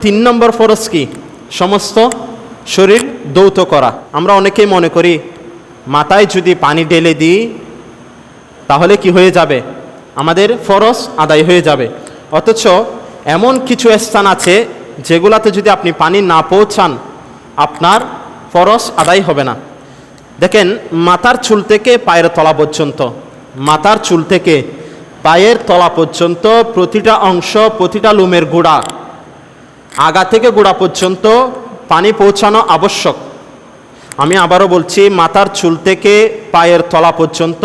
তিন নম্বর ফরজ কি? সমস্ত শরীর দৌত করা। আমরা অনেকেই মনে করি, মাথায় যদি পানি ঢেলে দিই, তাহলে কি হয়ে যাবে? আমাদের ফরজ আদায় হয়ে যাবে। অথচ এমন কিছু স্থান আছে, যেগুলাতে যদি আপনি পানি না পৌঁছান, আপনার ফরজ আদায় হবে না। দেখেন, মাথার চুল থেকে পায়ের তলা পর্যন্ত, মাথার চুল থেকে পায়ের তলা পর্যন্ত প্রতিটা অংশ, প্রতিটা লুমের গোড়া আগা থেকে গোড়া পর্যন্ত পানি পৌঁছানো আবশ্যক। আমি আবারও বলছি, মাথার চুল থেকে পায়ের তলা পর্যন্ত,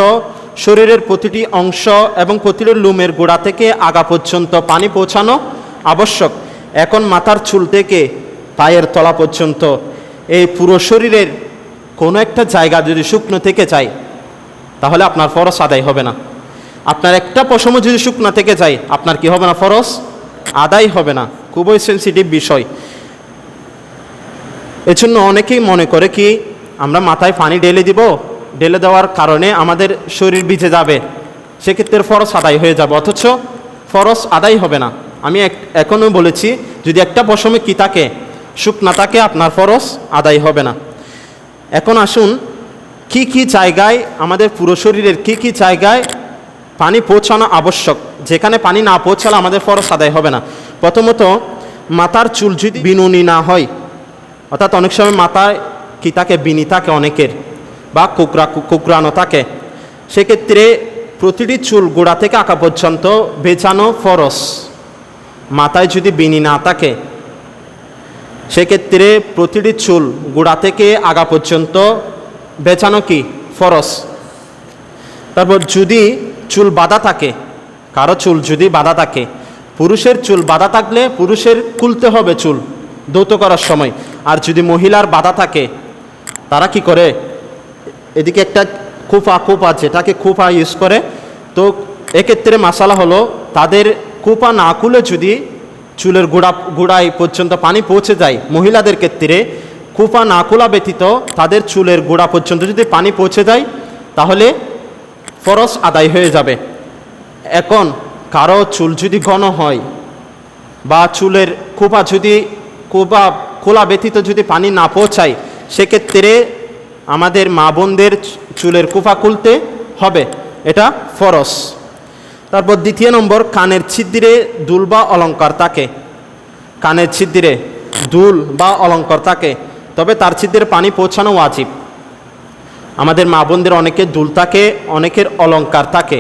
শরীরের প্রতিটি অংশ এবং প্রতিটি লুমের গোড়া থেকে আগা পর্যন্ত পানি পৌঁছানো আবশ্যক। এখন মাথার চুল থেকে পায়ের তলা পর্যন্ত, এই পুরো শরীরের কোনো একটা জায়গা যদি শুকনো থেকে যায়, তাহলে আপনার ফরস আদায় হবে না। আপনার একটা পশমও যদি শুকনো থেকে যায়, আপনার কি হবে না ফরস আদায় হবে না। খুবই সেন্সিটিভ বিষয়। এজন্য অনেকেই মনে করে কি, আমরা মাথায় পানি ঢেলে দিব, ঢেলে দেওয়ার কারণে আমাদের শরীর ভিজে যাবে। সেক্ষেত্রে ফরস আদায় হয়ে যাবে, অথচ ফরস আদায় হবে না। আমি এখনও বলেছি, যদি একটা পশমে কি থাকে, শুকনা থাকে, আপনার ফরস আদায় হবে না। এখন আসুন, কি কি জায়গায় আমাদের পুরো শরীরের কি কি জায়গায় পানি পৌঁছানো আবশ্যক? যেখানে পানি না পৌঁছালে আমাদের ফরস আদায় হবে না। প্রথমত মাথার চুল যদি বিনুনি না হয়, অর্থাৎ অনেক সময় মাথায় কি থাকে, বিনি থাকে অনেকের, বা কুকরা, কুকরানো থাকে, সেক্ষেত্রে প্রতিটি চুল গোড়া থেকে আঁকা পর্যন্ত বেচানো ফরস মাথায় যদি বিনি না থাকে, সেক্ষেত্রে প্রতিটি চুল গোড়া থেকে আগা পর্যন্ত বেচানো কি, ফরস। তারপর যদি চুল বাঁধা থাকে, কারও চুল যদি বাঁধা থাকে পুরুষের চুল বাঁধা থাকলে পুরুষের খুলতে হবে চুল দৌত করার সময়। আর যদি মহিলার বাধা থাকে, তারা কি করে? এদিকে একটা কুপা কুপা যেটাকে কুপা ইউজ করে। তো এক্ষেত্রে মশালা হলো, তাদের কুপা না খুলে যদি চুলের গোড়া, গোড়ায় পর্যন্ত পানি পৌঁছে যায়, মহিলাদের ক্ষেত্রে কুপা না খোলা ব্যতীত তাদের চুলের গোড়া পর্যন্ত যদি পানি পৌঁছে যায়, তাহলে ফরস আদায় হয়ে যাবে। এখন কারও চুল যদি ঘন হয় বা চুলের কুপা যদি কুপা খোলা ব্যতীত যদি পানি না পৌঁছায়, সেক্ষেত্রে আমাদের মা বোনদের চুলের কুপা খুলতে হবে। এটা ফরস তারপর দ্বিতীয় নম্বর, কানের ছিদ্রে দুল বা অলঙ্কার থাকে। কানের ছিদ্রে দুল বা অলঙ্কার থাকে, তবে তার ছিদ্রে পানি পৌঁছানো ওয়াজিব। আমাদের মা বোনদের অনেকের দুল থাকে, অনেকের অলঙ্কার থাকে।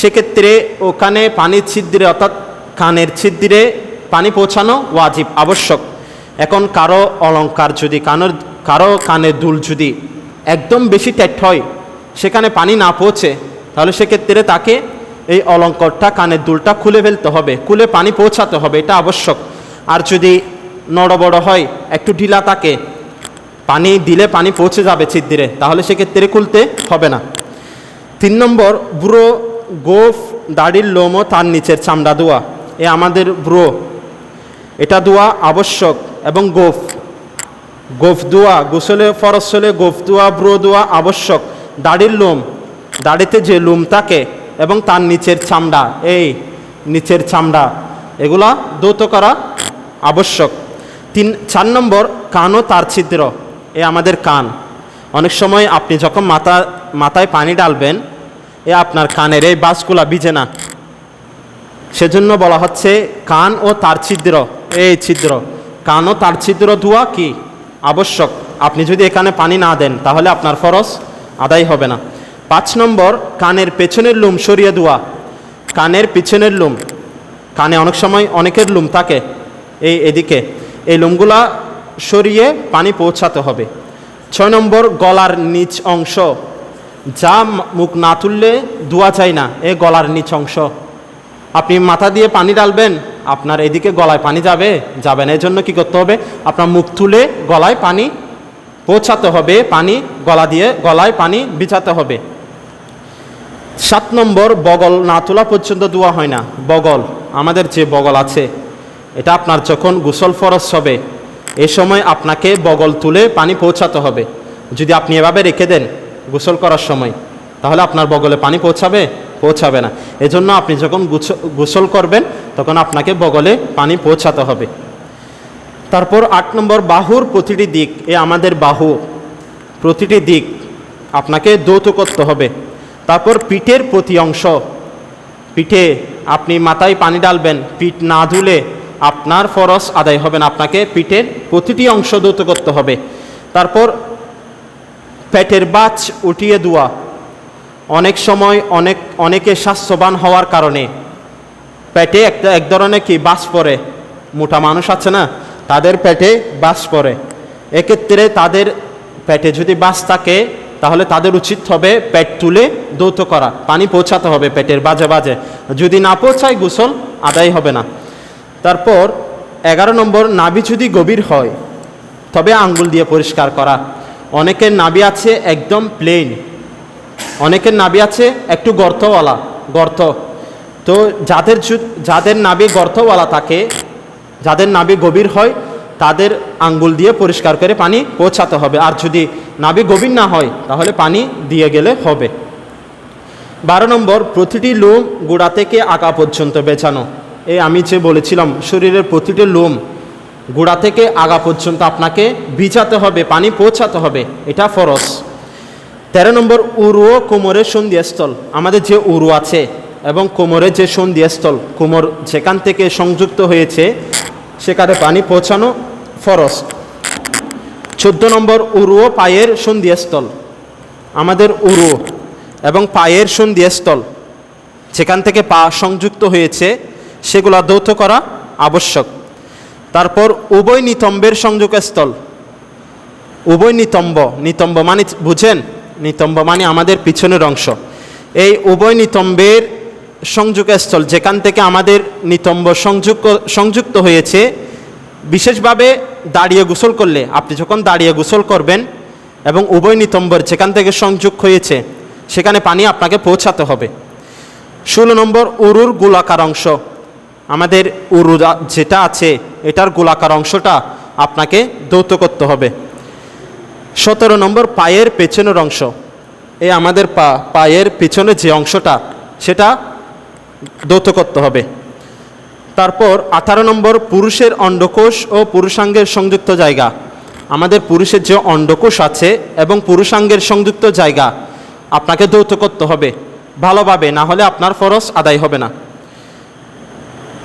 সেক্ষেত্রে ওখানে পানির ছিদ্রে, অর্থাৎ কানের ছিদ্রে পানি পৌঁছানো ওয়াজিব, আবশ্যক। এখন কারও অলঙ্কার যদি, কানের, কারও কানের দুল যদি একদম বেশি টেট হয়, সেখানে পানি না পৌঁছে, তাহলে সেক্ষেত্রে তাকে এই অলঙ্কারটা কানের দুলটা খুলে ফেলতে হবে, খুলে পানি পৌঁছাতে হবে, এটা আবশ্যক। আর যদি নড় বড় হয়, একটু ঢিলা থাকে, পানি দিলে পানি পৌঁছে যাবে ছিদ্রে, তাহলে সেক্ষেত্রে খুলতে হবে না। তিন নম্বর ব্রো গোফ, দাড়ির লোমও তার নিচের চামড়া দোয়া। এ আমাদের ব্রো। এটা দোয়া আবশ্যক এবং গোফ। গোফ দোয়া, গোসলে, ফরসলে গোফ দোয়া, ব্রো দোয়া আবশ্যক। দাড়ির লোম, দাড়িতে যে লোম থাকে এবং তার নিচের চামড়া, এই নিচের চামড়া, এগুলা দৌত করা আবশ্যক। তিন, চার নম্বর, কানও তার ছিদ্র। এ আমাদের কান। অনেক সময় আপনি যখন মাথা, মাথায় পানি ডালবেন এ আপনার কানের, এই বাসগুলা ভিজে না। সেজন্য বলা হচ্ছে, কান ও তার ছিদ্র, এই ছিদ্র। কান ও তার ছিদ্র ধোয়া কি? আবশ্যক। আপনি যদি এখানে পানি না দেন, তাহলে আপনার ফরজ আদায় হবে না। পাঁচ নম্বর, কানের পেছনের লুম সরিয়ে দেওয়া কানের পিছনের লুম। কানে অনেক সময় অনেকের লুম থাকে এই এদিকে। এই লুমগুলা সরিয়ে পানি পৌঁছাতে হবে। ছয় নম্বর, গলার নিচ অংশ। যা মুখ না তুললে ধোয়া চাই না, এ গলার নিচ অংশ। আপনি মাথা দিয়ে পানি ডালবেন আপনার এদিকে গলায় পানি যাবে যাবে না এই জন্য কী করতে হবে? আপনার মুখ তুলে গলায় পানি পৌঁছাতে হবে, পানি গলা দিয়ে গলায় পানি বিছাতে হবে। সাত নম্বর, বগল না তোলা পর্যন্ত দোয়া হয় না। বগল, আমাদের যে বগল আছে, এটা আপনার যখন গোসল ফরস হবে, এ সময় আপনাকে বগল তুলে পানি পৌঁছাতে হবে। যদি আপনি এভাবে রেখে দেন গোসল করার সময়। তাহলে আপনার বগলে পানি পৌঁছাবে? পৌঁছাবে না। এজন্য আপনি যখন গোসল করবেন, তখন আপনাকে বগলে পানি পৌঁছাতে হবে। তারপর আট নম্বর, বাহুর প্রতিটি দিক, এ আমাদের বাহু, প্রতিটি দিক আপনাকে দৌত করতে হবে। তারপর পিঠের প্রতি অংশ, পিঠে আপনি মাথায় পানি ডালবেন পিঠ না ধুলে আপনার ফরস আদায় হবে না, আপনাকে পিঠের প্রতিটি অংশ দৌত করতে হবে। তারপর পেটের বাচ উঠিয়ে দেওয়া অনেক সময় অনেক, অনেকে স্বাস্থ্যবান হওয়ার কারণে। পেটে একটা এক ধরনের কি বাস পড়ে? মোটা মানুষ আছে না? তাদের পেটে বাস পড়ে। এক্ষেত্রে তাদের পেটে যদি বাস থাকে, তাহলে তাদের উচিত হবে পেট তুলে দৌত করা। পানি পৌঁছাতে হবে পেটের বাজে বাজে। যদি না পৌঁছায় গোসল আদায় হবে না। তারপর এগারো নম্বর, নাভি যদি গভীর হয়, তবে আঙ্গুল দিয়ে পরিষ্কার করা। অনেকের নাভি আছে একদম প্লেন অনেকের নাবি আছে একটু গর্তওয়ালা, গর্ত। তো যাদের যাদের নাবি গর্তওয়ালা থাকে, যাদের নাবি গভীর হয়, তাদের আঙ্গুল দিয়ে পরিষ্কার করে পানি পৌঁছাতে হবে। আর যদি নাবি গভীর না হয়, তাহলে পানি দিয়ে গেলে হবে। বারো নম্বর, প্রতিটি লোম গোড়া থেকে আঁকা পর্যন্ত বেছানো। এই আমি যে বলেছিলাম, শরীরের প্রতিটি লোম গোড়া থেকে আগা পর্যন্ত আপনাকে ভিজাতে হবে, পানি পৌঁছাতে হবে, এটা ফরস তেরো নম্বর, উরু কোমরের সন্ধিস্থল। আমাদের যে উরু আছে এবং কোমরের যে সন্ধিস্থল, কোমর যেখান থেকে সংযুক্ত হয়েছে, সেখানে পানি পৌঁছানো ফরস চোদ্দ নম্বর, উরু পায়ের সন্ধিস্থল। আমাদের উরু এবং পায়ের সন্ধিস্থল যেখান থেকে পা সংযুক্ত হয়েছে, সেগুলো দৌত করা আবশ্যক। তারপর উভয় নিতম্বের সংযোগস্থল। উভয় নিতম্ব নিতম্ব মানে বুঝেন? নিতম্ব মানে আমাদের পিছনের অংশ। এই উভয় নিতম্বের সংযোগস্থল, যেখান থেকে আমাদের নিতম্ব সংযুক্ত সংযুক্ত হয়েছে, বিশেষভাবে দাঁড়িয়ে গোসল করলে, আপনি যখন দাঁড়িয়ে গোসল করবেন এবং উভয় নিতম্বর যেখান থেকে সংযোগ হয়েছে, সেখানে পানি আপনাকে পৌঁছাতে হবে। ষোলো নম্বর, উরুর গোলাকার অংশ। আমাদের উরুদা যেটা আছে, এটার গোলাকার অংশটা আপনাকে দৌত করতে হবে। সতেরো নম্বর পায়ের পেছনের অংশ। এই আমাদের পা, পায়ের পেছনে যে অংশটা, সেটা দৌত করতে হবে। তারপর আঠারো নম্বর পুরুষের অন্ডকোষ ও পুরুষাঙ্গের সংযুক্ত জায়গা। আমাদের পুরুষের যে অন্ডকোষ আছে এবং পুরুষাঙ্গের সংযুক্ত জায়গা, আপনাকে দৌত করতে হবে। ভালোভাবে, না হলে আপনার ফরজ আদায় হবে না।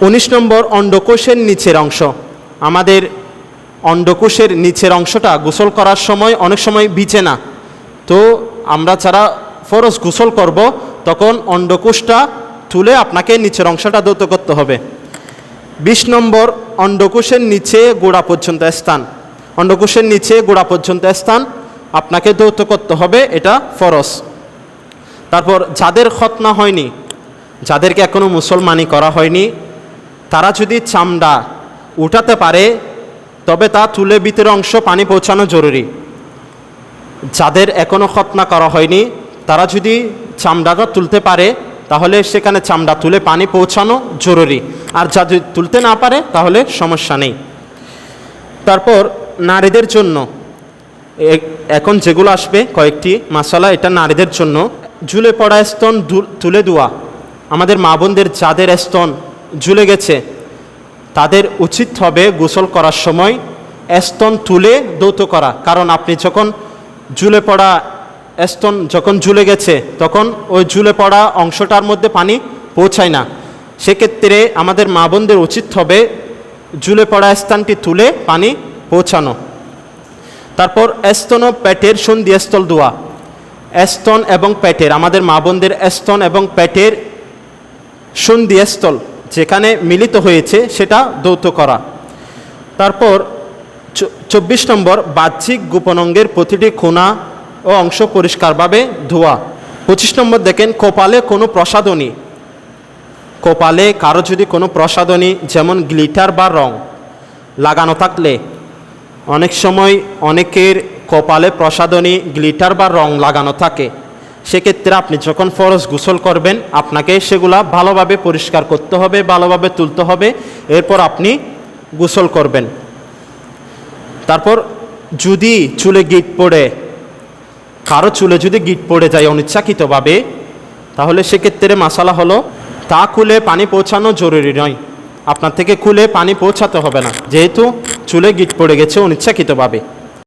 উনিশ নম্বর অন্ডকোষের নিচের অংশ। আমাদের অন্ডকোষের নিচের অংশটা গোসল করার সময় অনেক সময় বিচে না। তো আমরা যারা ফরজ গোসল করব, তখন অন্ডকোষটা তুলে আপনাকে নিচের অংশটা দৌত করতে হবে। বিশ নম্বর অন্ডকোষের নিচে গোড়া পর্যন্ত স্থান। অন্ডকোষের নিচে গোড়া পর্যন্ত স্থান আপনাকে দৌত করতে হবে, এটা ফরজ। তারপর যাদের খতনা হয়নি, যাদেরকে এখনও মুসলমানি করা হয়নি তারা যদি চামড়া উঠাতে পারে, তবে তা তুলে ভিতরে অংশ পানি পৌঁছানো জরুরি। যাদের এখনও খতনা করা হয়নি, তারা যদি চামড়াটা তুলতে পারে, তাহলে সেখানে চামড়া তুলে পানি পৌঁছানো জরুরি। আর যা যদি তুলতে না পারে, তাহলে সমস্যা নেই। তারপর নারীদের জন্য এখন যেগুলো আসবে, কয়েকটি মশালা, এটা নারীদের জন্য। ঝুলে পড়া স্তন তুলে দেওয়া। আমাদের মা বোনদের যাদের স্তন ঝুলে গেছে। তাদের উচিত হবে গোসল করার সময় স্তন তুলে দৌত করা। কারণ আপনি যখন ঝুলে পড়া স্তন যখন ঝুলে গেছে, তখন ওই ঝুলে পড়া অংশটার মধ্যে পানি পৌঁছায় না। সেক্ষেত্রে আমাদের মা বোনদের উচিত হবে ঝুলে পড়া স্থানটি তুলে পানি পৌঁছানো। তারপর স্তন ও প্যাটের পেটের সন্ধিস্থল দোয়া। স্তন এবং পেটের, আমাদের মা বোনদের স্তন এবং প্যাটের পেটের সন্ধিস্থল। যেখানে মিলিত হয়েছে সেটা দৌত করা। তারপর চব্বিশ নম্বর, বাহ্যিক গোপনাঙ্গের প্রতিটি কোণা ও অংশ পরিষ্কারভাবে ধোয়া। পঁচিশ নম্বর দেখেন, কপালে কোনো প্রসাধনী। কপালে কারও যদি কোনো প্রসাধনী, যেমন গ্লিটার বা রং, লাগানো থাকলে, অনেক সময় অনেকের কপালে প্রসাধনী, গ্লিটার বা রং লাগানো থাকে। সেক্ষেত্রে আপনি যখন ফরজ গোসল করবেন, আপনাকে সেগুলা ভালোভাবে পরিষ্কার করতে হবে, ভালোভাবে তুলতে হবে, এরপর আপনি গোসল করবেন। তারপর যদি চুলে গিট পড়ে, কারও চুলে যদি গিট পড়ে যায় অনিচ্ছাকৃতভাবে, তাহলে সেক্ষেত্রে মশালা হলো, তা খুলে পানি পৌঁছানো জরুরি নয়। আপনার থেকে খুলে পানি পৌঁছাতে হবে না, যেহেতু চুলে গিট পড়ে গেছে অনিচ্ছাকৃতভাবে।